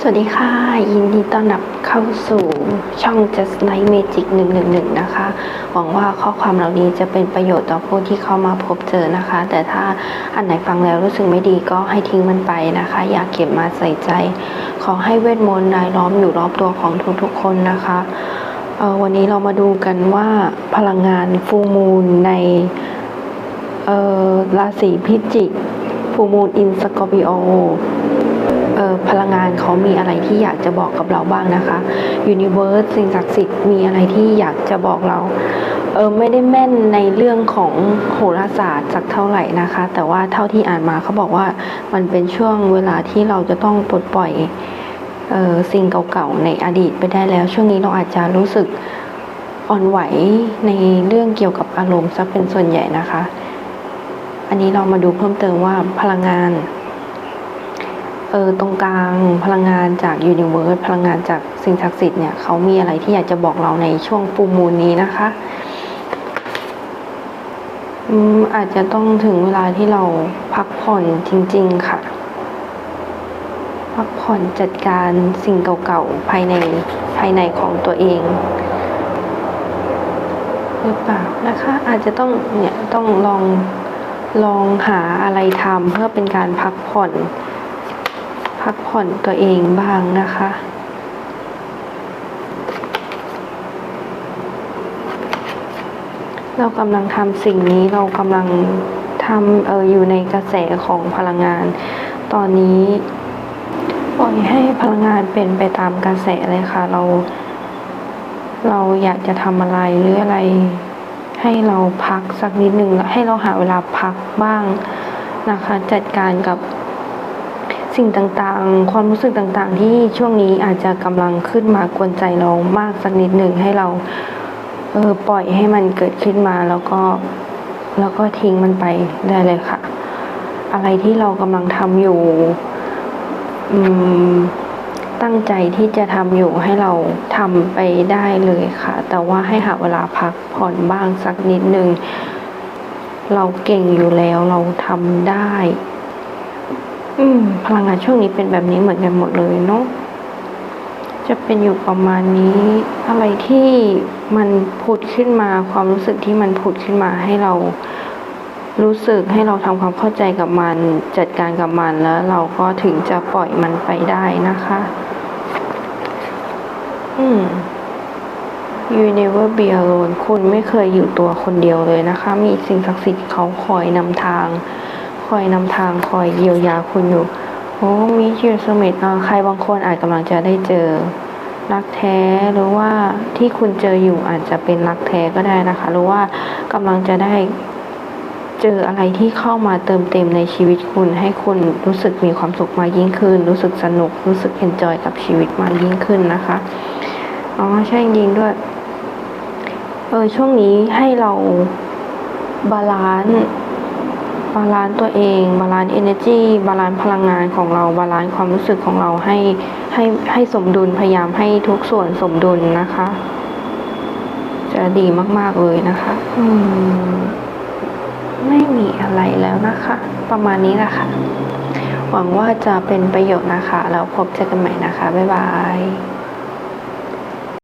สวัสดีค่ะ ยินดีต้อนรับเข้าสู่ช่อง Just Night Magic 111 นะคะ หวังว่าข้อความเหล่านี้จะเป็นประโยชน์ต่อผู้ที่เข้ามาพบเจอนะคะ แต่ถ้าอันไหนฟังแล้วรู้สึกไม่ดีก็ให้ทิ้งมันไปนะคะ อย่าเก็บมาใส่ใจ ขอให้เวทมนต์รายล้อมอยู่รอบตัวของทุกๆคนนะคะออวันนี้เรามาดูกันว่าพลังงานฟูมูลในออราศีพิจิกฟูมูลอินสกอร์ปิโอ พลังงานเขามีอะไรที่อยากจะบอกกับเราบ้างนะคะ Universe สิ่งศักดิ์สิทธิ์มีอะไรที่อยากจะบอกเราเออไม่ได้แม่นในเรื่องของโหราศาสตร์สักเท่าไหร่นะคะ แต่ว่าเท่าที่อ่านมาเขาบอกว่ามันเป็นช่วงเวลาที่เราจะต้องปลดปล่อยออสิ่งเก่าๆในอดีตไปได้แล้ว ช่วงนี้เราอาจจะรู้สึกอ่อนไหวในเรื่องเกี่ยวกับอารมณ์ซะเป็นส่วนใหญ่นะคะ อันนี้เรามาดูเพิ่มเติมว่าพลังงาน เออตรงกลางพลังงานจากยูนิเวิร์สพลังงานจากสิ่งศักดิ์สิทธิ์เนี่ยเขามีอะไรที่อยากจะบอกเราในช่วงฟูมูลนี้นะคะอืมอาจจะต้องถึงเวลาที่เราพักผ่อนจริง ๆ ค่ะ พักผ่อนจัดการสิ่งเก่าๆภายในภายในของตัวเองหรือเปล่านะคะ อาจจะต้องเนี่ยต้องลองลองหาอะไรทำเพื่อเป็นการพักผ่อน พักผ่อนตัวเองบ้างนะคะ เรากำลังทำสิ่งนี้เรากำลังทำเอออยู่ในกระแสของพลังงาน ตอนนี้ปล่อยให้พลังงานเป็นไปตามกระแสเลยค่ะ เรา เราอยากจะทำอะไรหรืออะไร ให้เราพักสักนิดหนึ่งให้เราหาเวลาพักบ้างนะคะ จัดการกับ สิ่งต่างๆ ความรู้สึกต่างๆ ที่ช่วงนี้อาจจะกำลังขึ้นมากวนใจเรามากสักนิดหนึ่งให้เราเออปล่อยให้มันเกิดขึ้นมาแล้วก็แล้วก็ทิ้งมันไปได้เลยค่ะ อะไรที่เรากำลังทำอยู่ตั้งใจที่จะทำอยู่ให้เราทำไปได้เลยค่ะ แต่ว่าให้หาเวลาพักผ่อนบ้างสักนิดหนึ่งเราเก่งอยู่แล้วเราทำได้ อืม พลังงานช่วงนี้เป็นแบบนี้เหมือนกันหมดเลยเนาะจะเป็นอยู่ประมาณนี้ อะไรที่มันผุดขึ้นมาความรู้สึกที่มันผุดขึ้นมาให้เรารู้สึกให้เราทำความเข้าใจกับมัน จัดการกับมันแล้วเราก็ถึงจะปล่อยมันไปได้นะคะ อืม You never be alone คุณไม่เคยอยู่ตัวคนเดียวเลยนะคะ มีสิ่งศักดิ์สิทธิ์เขาคอยนำทาง คอยนำทางคอยเยียวยาคุณอยู่ โอ้มีคิวสมิธใครบางคนอาจกำลังจะได้เจอ รักแท้หรือว่าที่คุณเจออยู่อาจจะเป็นรักแท้ก็ได้นะคะ หรือว่ากำลังจะได้เจออะไรที่เข้ามาเติมเต็มในชีวิตคุณ ให้คุณรู้สึกมีความสุขมากยิ่งขึ้น รู้สึกสนุก รู้สึกเอนจอยกับชีวิตมากยิ่งขึ้นนะคะอ๋อใช่จริงด้วยเออช่วงนี้ให้เราบาลานซ์ บาลานซ์ตัวเอง บาลานซ์ energy บาลานซ์พลังงานของเรา บาลานซ์ความรู้สึกของเราให้ให้ให้สมดุล พยายามให้ทุกส่วนสมดุลนะคะ จะดีมาก ๆ เลยนะคะอืมไม่มีอะไรแล้วนะคะ ประมาณนี้แหละค่ะหวังว่าจะเป็นประโยชน์นะคะ แล้วพบเจอกันใหม่นะคะ บ๊ายบาย